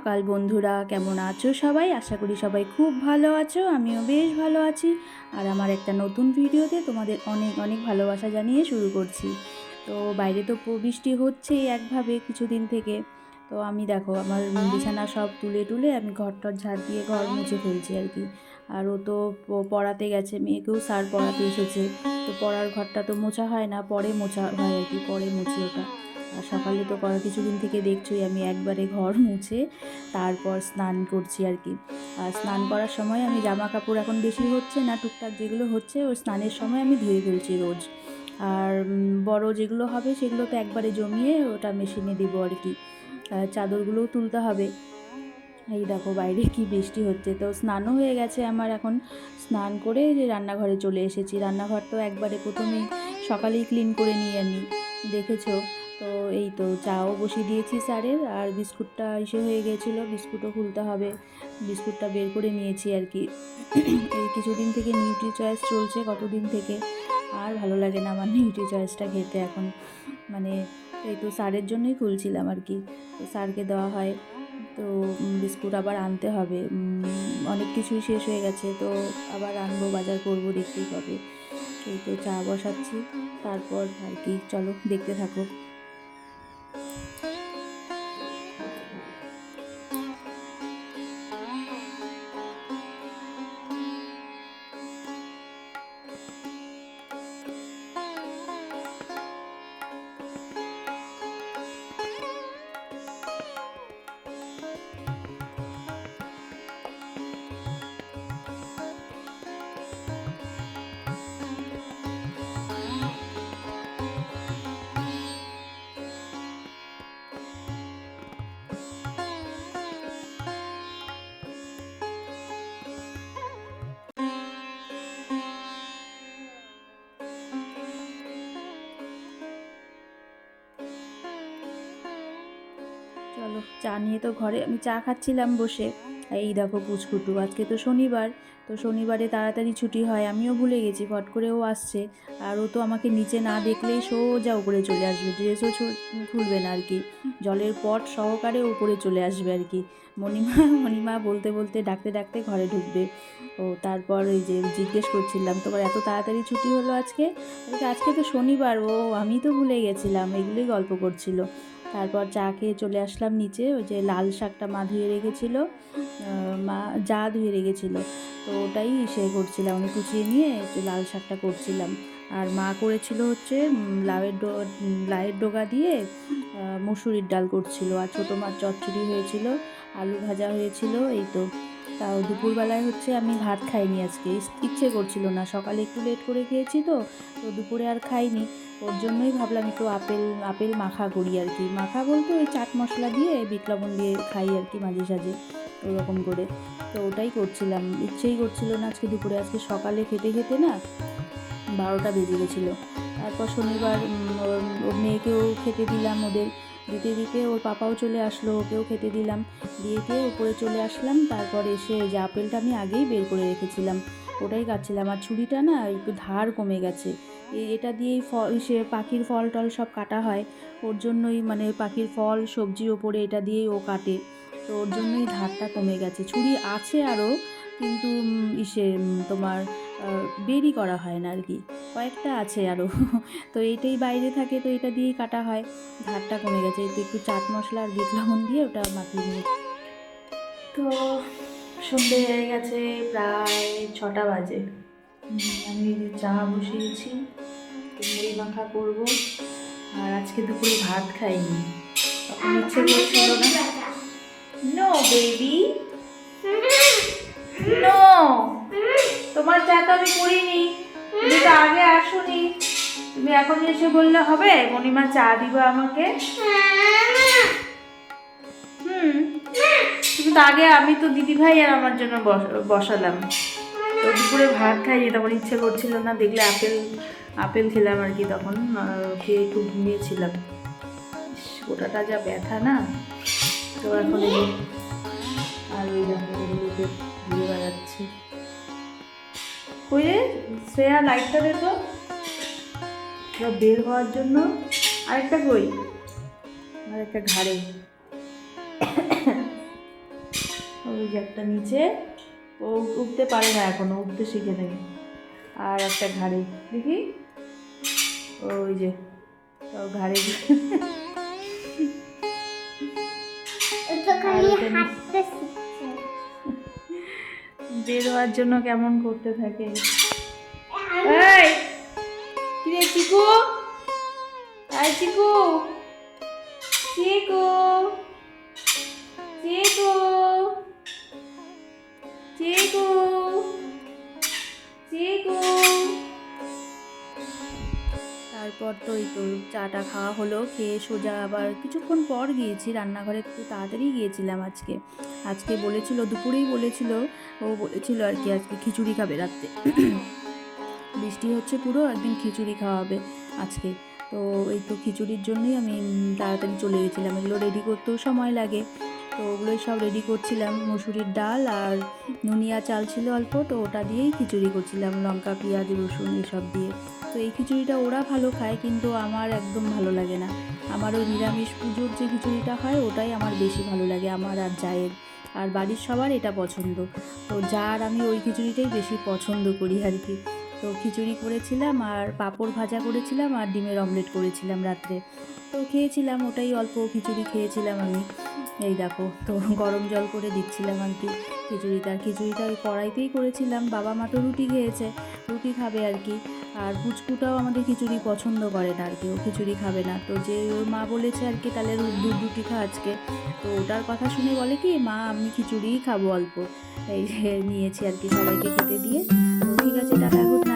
সকাল, বন্ধুরা। কেমন আছো সবাই? আশা করি সবাই খুব ভালো আছো, আমিও বেশ ভালো আছি। আর আমার একটা নতুন ভিডিওতে তোমাদের অনেক অনেক ভালোবাসা জানিয়ে শুরু করছি। তো বাইরে তো বৃষ্টি হচ্ছেই একভাবে কিছুদিন থেকে। তো আমি দেখো, আমার বিছানা সব তুলে তুলে আমি ঘর টর ঝাড় দিয়ে ঘর মুছে ফেলছি আর কি। আর ও তো পড়াতে গেছে, মেয়েকেও স্যার পড়াতে এসেছে। তো পড়ার ঘরটা তো মোছা হয় না, পরে মোছা হয় আর কি, পরে মুছি ওটা। আর সকালে তো কিছুদিন থেকে দেখছোই আমি একবারে ঘর মুছে তারপর স্নান করছি আর কি। আর স্নান করার সময় আমি জামা কাপড় এখন বেশি হচ্ছে না, টুকটাক যেগুলো হচ্ছে ওই স্নানের সময় আমি ধুয়ে ফেলছি রোজ। আর বড় যেগুলো হবে সেগুলো তো একবারে জমিয়ে ওটা মেশিনে দেবো আর কি। চাদরগুলোও তুলতে হবে। এই দেখো বাইরে কি বৃষ্টি হচ্ছে। তো স্নানও হয়ে গেছে আমার এখন। স্নান করে যে রান্নাঘরে চলে এসেছি। রান্নাঘর তো একবারে প্রথমেই সকালেই ক্লিন করে নিই আমি। দেখেছ? তো এই তো চাও বসিয়ে দিয়েছি স্যারের, আর বিস্কুটটা এসে হয়ে গেছিল, বিস্কুটও খুলতে হবে। বিস্কুটটা বের করে নিয়েছি আর কি। এই কিছুদিন থেকে নিউট্রি চয়েস চলছে কতদিন থেকে? আর ভালো লাগে না আমার নিউট্রি চয়েসটা খেতে এখন। মানে এই তো স্যারের জন্যই খুলছিলাম আর কি। তো স্যারকে দেওয়া হয়। তো বিস্কুট আবার আনতে হবে। অনেক কিছুই শেষ হয়ে গেছে। তো আবার আনব, বাজার করব, দেখতেই পাবে এই তো চা বসাচ্ছি। তারপর আর কি, চলো দেখতে থাকো। চলো, চা নিয়ে তো ঘরে আমি চা খাচ্ছিলাম বসে। এই দেখো পুচকুটু, আজকে তো শনিবার, তো শনিবারে তাড়াতাড়ি ছুটি হয়, আমিও ভুলে গেছি, ফট করে ও আসছে। আর ও তো আমাকে নিচে না দেখলেই সোজা উপরে চলে আসবে ড্রেসও খুলবে না আর কি। জলের পট সহকারে উপরে চলে আসবে আর কি। মণিমা মণিমা বলতে বলতে, ডাকতে ডাকতে ঘরে ঢুকবে। ও তারপর ওই যে জিজ্ঞেস করছিলাম, তোমার এত তাড়াতাড়ি ছুটি হলো আজকে? আজকে তো শনিবার, ও আমি তো ভুলে গেছিলাম, এগুলোই গল্প করছিল। তারপর চা খেয়ে চলে আসলাম নিচে, ওই যে লাল শাকটা মা ধুয়ে রেখেছিল মা যা ধুয়ে রেখেছিল, তো ওটাই সে করছিলাম, আমি কুচিয়ে নিয়ে লাল শাকটা করছিলাম। আর মা করেছিল হচ্ছে লাউয়ের ডো লাউয়ের ডোগা দিয়ে মুসুরির ডাল করছিল, আর ছোটো মাছ চচ্চড়ি হয়েছিল, আলু ভাজা হয়েছিল, এই তো। তাও দুপুরবেলায় হচ্ছে আমি ভাত খাইনি আজকে। ইচ্ছে করছিল না। সকালে একটু লেট করে খেয়েছি তো তো দুপুরে আর খাইনি। ওর জন্যই ভাবলাম একটু আপেল আপেল মাখা করি আর কি। মাখা বলতে ওই চাট মশলা দিয়ে, বিট লবণ দিয়ে খাই আর কি মাঝে সাঝে ওরকম করে। তো ওটাই করছিলাম। ইচ্ছেই করছিল না আজকে দুপুরে। আজকে সকালে খেতে খেতে না বারোটা বেজে গেছিল। তারপর শনিবার ওর- মেয়েকেও খেতে দিলাম ওদের। দিতে দিতে ওর পাপাও চলে আসলো, ওকেও খেতে দিলাম। দিয়ে দিয়ে উপরে চলে আসলাম, তারপর এসে যে আপেলটা আমি আগেই বের করে রেখেছিলাম। ওটাই কাটছিলাম। আর ছুরিটা না একটু ধার কমে গেছে। এটা দিয়েই ফল সে পাখির ফল টল সব কাটা হয়। ওর জন্যই মানে পাখির ফল, সবজির ওপরে এটা দিয়েই ও কাটে। তো ওর জন্যই ধারটা কমে গেছে। ছুরি আছে আরও, কিন্তু ইসে তোমার বেরই করা হয় না আর কি কয়েকটা আছে আরও তো এইটাই বাইরে থাকে, তো এটা দিয়েই কাটা হয়। ধারটা কমে গেছে। তো একটু চাট মশলা আর বিট লবণ দিয়ে ওটা মাখিয়ে নিয়ে তো সন্ধে হয়ে গেছে, প্রায় ছটা বাজে। আমি চা বসিয়েছি, মুড়ি মাখা করব। আর আজকে দুপুরে ভাত খাইনি। তখন ইচ্ছে করছিল না। নো বেবি নো তোমার চা তো আমি করিনি। তুমি তো আগে আসোনি। তুমি এখন এসে বললে হবে মণিমা চা দিবা আমাকে। হুম। তুমি তো আগে আমি তো দিদি ভাই আর আমার জন্য বস- বসালাম। তো দুপুরে ভাত খাইনি তখন ইচ্ছে করছিল না দেখলে আপেল আপেল খেলাম আর কি তখন খেয়ে একটু ঘুমিয়েছিলাম। গোটাটা যা ব্যথা না। তো এখন আর ওই দেখো ঘুরে বেড়াচ্ছি। রে শ্রেয়া লাইটটা দে তো বের হওয়ার জন্য আরেকটা কই আরেকটা ঘাড়ে। ওই যে একটা নিচে। ও উঠতে পারে না এখনও উঠতে শিখে নেবে আর একটা ঘাড়ে দেখি। ওই যে ঘাড়ে হাঁটতে বের হওয়ার জন্য কেমন করতে থাকে? চিকু? চিকু! চিকু! তারপর তো এই তো চাটা খাওয়া হলো, খেয়ে সোজা আবার কিছুক্ষণ পর গিয়েছি, রান্নাঘরে একটু তাড়াতাড়ি গিয়েছিলাম আজকে। আজকে বলেছিল, দুপুরেই বলেছিল, ও বলেছিল আর কি আজকে খিচুড়ি খাবে রাত্রে। বৃষ্টি হচ্ছে পুরো, একদিন খিচুড়ি খাওয়াবে আজকে। তো এই তো খিচুড়ির জন্যই আমি তাড়াতাড়ি চলে গেছিলাম। এগুলো রেডি করতেও সময় লাগে। তো ওগুলোই সব রেডি করছিলাম। মুসুরির ডাল আর নুনিয়া চাল ছিল অল্প, তো ওটা দিয়েই খিচুড়ি করছিলাম। লঙ্কা, পেঁয়াজ, রসুন এসব দিয়ে। তো এই খিচুড়িটা ওরা ভালো খায়, কিন্তু আমার একদম ভালো লাগে না। আমার ওই নিরামিষ পুজোর যে খিচুড়িটা হয়, ওটাই আমার বেশি ভালো লাগে। আমার আর জায়ের আর বাড়ির সবার এটা পছন্দ। তো যার আমি ওই খিচুড়িটাই বেশি পছন্দ করি আর কি। তো খিচুড়ি করেছিলাম আর পাঁপড় ভাজা করেছিলাম আর ডিমের অমলেট করেছিলাম রাত্রে। তো খেয়েছিলাম, ওটাই অল্প খিচুড়ি খেয়েছিলাম আমি। এই দেখো, তো গরম জল করে দিচ্ছিলাম আর কি খিচুড়িটা খিচুড়িটা ওই কড়াইতেই করেছিলাম, বাবা মা তো রুটি খেয়েছে, রুটি খাবে আর কি। আর পুচকুটাও আমাদের খিচুড়ি পছন্দ করে না আর কি, ও খিচুড়ি খাবে না। তো যে ওর মা বলেছে আর কি, তাহলে দুধ রুটি খা আজকে। তো ওটার কথা শুনে বলে কি, মা, আমি খিচুড়িই খাব অল্প। এই নিয়েছি আর কি সবাইকে খেতে দিয়ে। তো ঠিক আছে নাইট।